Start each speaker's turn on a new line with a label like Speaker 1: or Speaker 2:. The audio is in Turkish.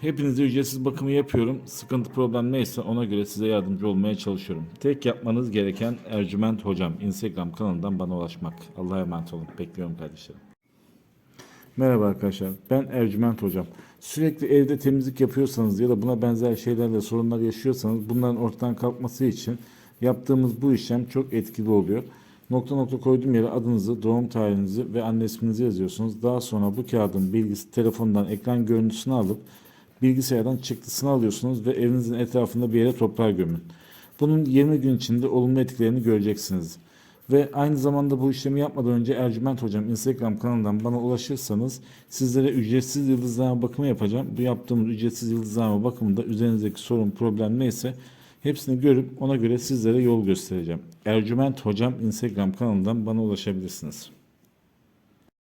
Speaker 1: hepinize ücretsiz bakımı yapıyorum. Sıkıntı problem neyse ona göre size yardımcı olmaya çalışıyorum. Tek yapmanız gereken Ercüment Hocam Instagram kanalından bana ulaşmak. Allah'a emanet olun. Bekliyorum kardeşlerim. Merhaba arkadaşlar. Ben Ercüment Hocam. Sürekli evde temizlik yapıyorsanız ya da buna benzer şeylerle sorunlar yaşıyorsanız bunların ortadan kalkması için yaptığımız bu işlem çok etkili oluyor. Nokta nokta koyduğum yere adınızı, doğum tarihinizi ve anne isminizi yazıyorsunuz. Daha sonra bu kağıdın bilgisi telefondan ekran görüntüsünü alıp bilgisayardan çıktısını alıyorsunuz ve evinizin etrafında bir yere toprağa gömün. Bunun 20 gün içinde olumlu etkilerini göreceksiniz. Ve aynı zamanda bu işlemi yapmadan önce Ercüment Hocam Instagram kanalından bana ulaşırsanız sizlere ücretsiz yıldızlama bakımı yapacağım. Bu yaptığımız ücretsiz yıldızlama bakımında üzerinizdeki sorun problem neyse hepsini görüp ona göre sizlere yol göstereceğim. Ercüment Hocam Instagram kanalından bana ulaşabilirsiniz.